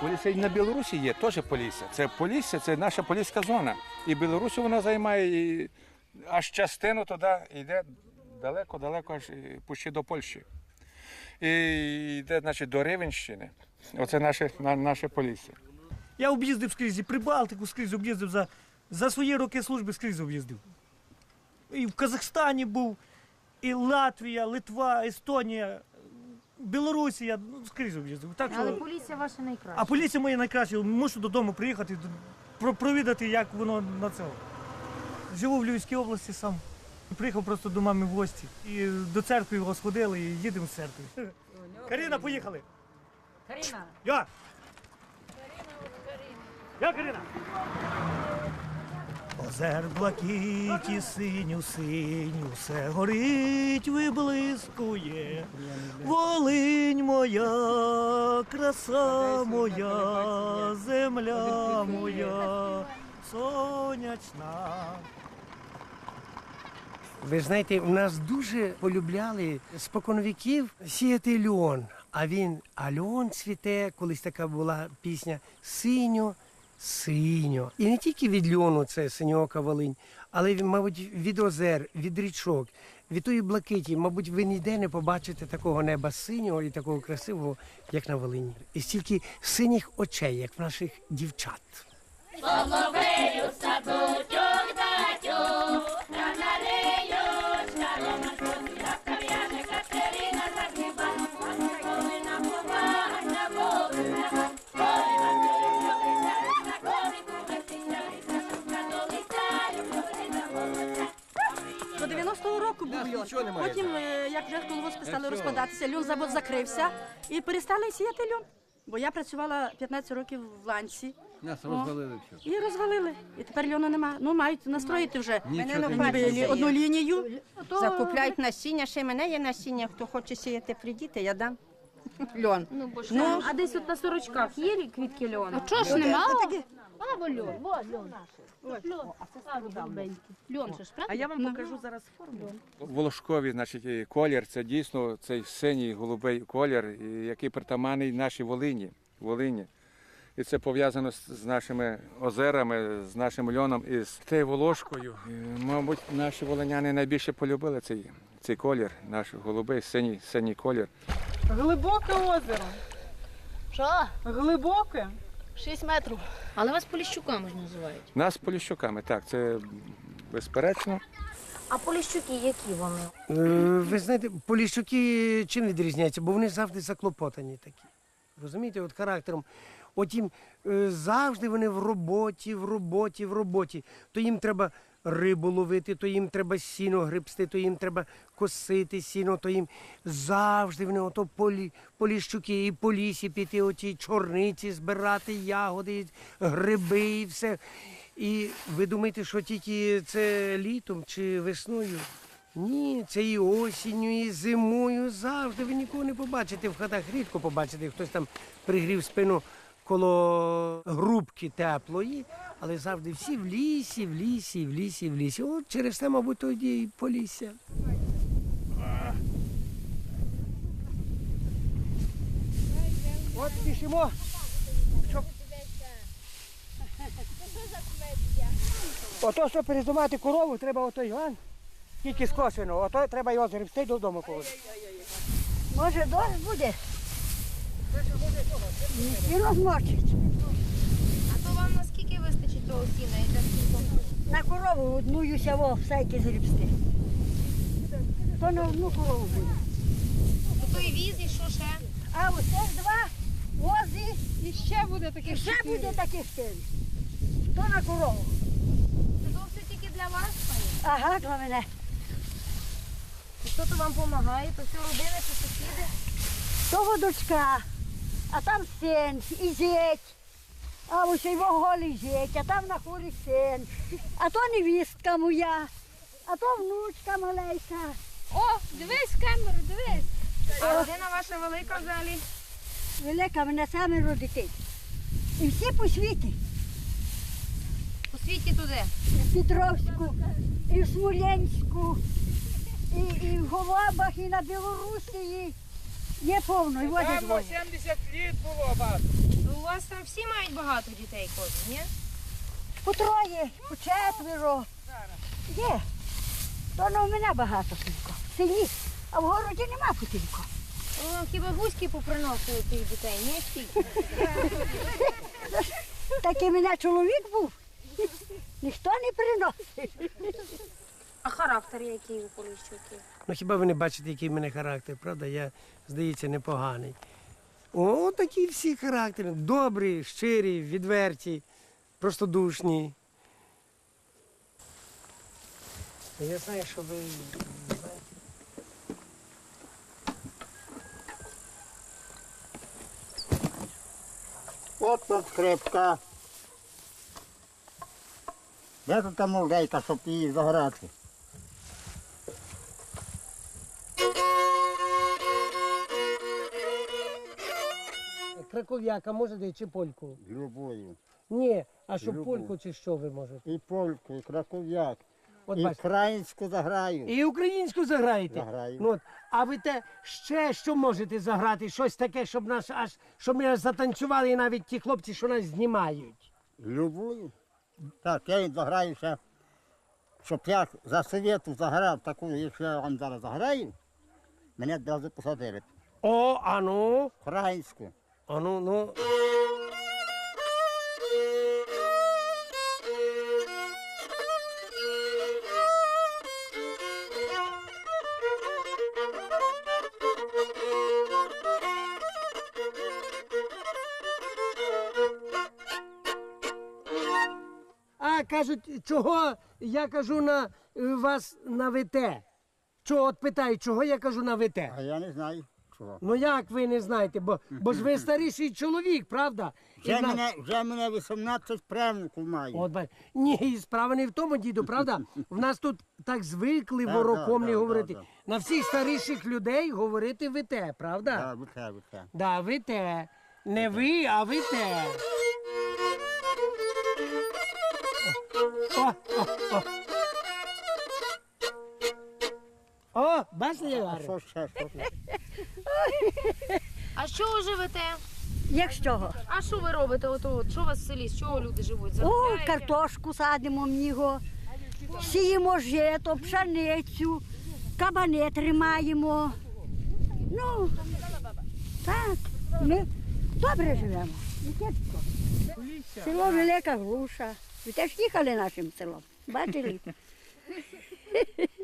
Полісся і на Білорусі є теж Полісся. Це Полісся, це наша поліська зона. І Білорусь вона займає і аж частину туди йде далеко-далеко, аж і почти до Польщі. І йде, значить, до Рівенщини. Оце наше, на- наше Полісся. Я об'їздив скрізь Прибалтику, скрізь об'їздив за, за свої роки служби скрізь об'їздив. І в Казахстані був, і Латвія, Литва, Естонія, Білорусія, ну, скрізь об'їздив. Так Але що... поліція ваша найкраща. А поліція моя найкраща, мушу додому приїхати, про- провідати, як воно на це. Живу в Львівській області сам. Приїхав просто до мами в гості. І до церкви його сходили і їдемо з церкви. Каріна, поїхали! Каріна, Я! Я, Каріна! Озер блакиті, синю, синю, все горить, виблискує. Волинь моя, краса моя, земля моя, сонячна. Ви знаєте, у нас дуже полюбляли споконвіків сіяти льон. А він, а льон цвіте, колись така була пісня Синьо, синьо. І не тільки від льону це синьока волинь, але мабуть, від озер, від річок, від тої блакиті, мабуть, ви ніде не побачите такого неба синього і такого красивого, як на Волині. І стільки синіх очей, як в наших дівчат. До льон. Потім, е, як вже колгоспи стали розкладатися, льон завод закрився і перестали сіяти льон. Бо я працювала 15 років в ланці. Нас розвалили все. І розвалили. І тепер льону нема. Ну, мають настроїти вже Нічого ти ніби не одну лінію. То- Закупляють насіння, ще й мене є насіння. Хто хоче сіяти, прийдіть, я дам. Льон. ну а десь от на сорочках є квітки льону? Чого ж нема? А, бо льон, во, льон. Льон, а голубенький. Льон же ж, правда? А я вам покажу зараз форму. Волошкові, значить, колір це дійсно цей синій голубий колір, який притаманний нашій Волині. Волині. І це пов'язано з, з нашими озерами, з нашим льоном і з тією волошкою. І, мабуть, наші волиняни найбільше полюбили цей, цей колір, наш голубий синій, синій колір. Глибоке озеро. Що? Глибоке. 6 метрів. Але вас поліщуками ж називають. Нас поліщуками, так, це безперечно. А поліщуки які вони? Е, Ви знаєте, поліщуки чим відрізняються? Бо вони завжди заклопотані такі. Розумієте, от характером. От їм е, завжди вони в роботі, в роботі, в роботі. То їм треба рибу ловити, то їм треба сіно грибсти, то їм треба косити сіно, то їм завжди вони ото полі, поліщуки і по лісі піти, оті чорниці збирати, ягоди, гриби і все. І ви думаєте, що тільки це літом чи весною? Ні, це і осінню, і зимою завжди. Ви нікого не побачите. В хатах рідко побачите, хтось там пригрів спину коло грубки теплої, але завжди всі в лісі, в лісі, в лісі, в лісі. От через те, мабуть, тоді і полісся. От пішимо. Ото, щоб перезимати корову, треба отой Іван, тільки скошено, ото треба його згребсти додому. Може, дощ буде? І розмочить. А то вам наскільки вистачить того сіна і для скільки? На корову одну юсяво всякі зрібсти. То на одну корову буде. То той віз і що ще? А оце ж два вози, І ще буде і таке. ще буде таких чотири. То на корову. Це то все тільки для вас, пані? Ага, для мене. І хто то вам допомагає? То все родина чи сусіди? Того дочка, а там син і зять. А ось його голий зять, а там на хорі син. А то невістка моя, а то внучка маленька. О, дивись камеру, дивись. А родина ваша велика взагалі? Велика мене саме родити. І всі по світі. У світі туди. І в Петровську, і в Смоленську, і, і в Голобах, і на Білорусі. Є повно, і возять двоє. 70 літ було вас. У вас там всі мають багато дітей кожен, ні? По троє, по четверо. Є. То ну, в мене багато тільки. В селі, а в городі нема тільки. Ну, вам хіба гуськи поприносили тих дітей, ні? Такий мене чоловік був. Ніхто не приносив. А характер який у Поліщуків? Ну хіба ви не бачите, який в мене характер, правда? Я, здається, непоганий. О, такі всі характери. Добрі, щирі, відверті, простодушні. Я знаю, що ви. От тут скрипка. Де тут та молодейка, щоб її заграти? Краков'яка можете чи польку? Любою. Ні, а що Любу. польку чи що ви можете? І польку, і краков'як. От і бачите. українську заграю. І українську заграєте. Заграю. Ну, от. А ви те ще що можете заграти? Щось таке, щоб нас аж щоб ми аж затанцювали і навіть ті хлопці, що нас знімають. Любою. Так, я їм заграю ще. Щоб я за совєту заграв таку, якщо я вам зараз заграю, мене одразу посадили. О, а ну, Українську. А ну, ну. А кажуть, чого я кажу на е, вас на ВТ? Чого от питають, чого я кажу на ВТ? А я не знаю чого. Ну як ви не знаєте, бо, бо ж ви старіший чоловік, правда? І Вже на- мене, вже мене 18 правнуків маю. От, бач- ні, і справа не в тому, діду, правда? В нас тут так звикли Да, вороком да, не да, говорити. да, да. На всіх старіших людей говорити ви те, правда? Так, ви те, ви те. Да, ви те. Не ви, а ви те. О, о, о. Бачите, як А що ще, що? А що ви живете? Як з чого? А що ви робите? От, от, що у вас в селі? З чого люди живуть? О, Заробляєте? картошку садимо в нього, сіємо жито, пшеницю, кабани тримаємо. Ну, так, ми добре живемо. Село Велика Глуша. Ви теж їхали нашим селом. Бачили?